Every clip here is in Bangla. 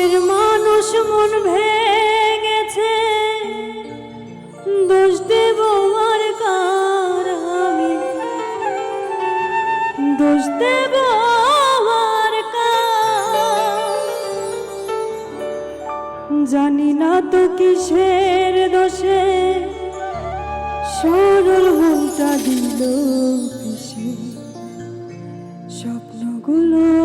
মনের মানুষ মন ভেঙেছে। দোষ দেব আর কার আমি? দোষ দেব আর জানি না তো কিসের দোষে। সরল মনটা দিল স্বপ্নগুলো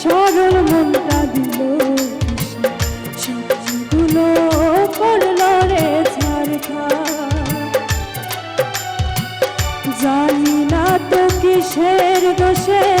সরল মনটা দিল। সবগুলো করল রে ঝাড়খা। জানি না তো কিসের দোষে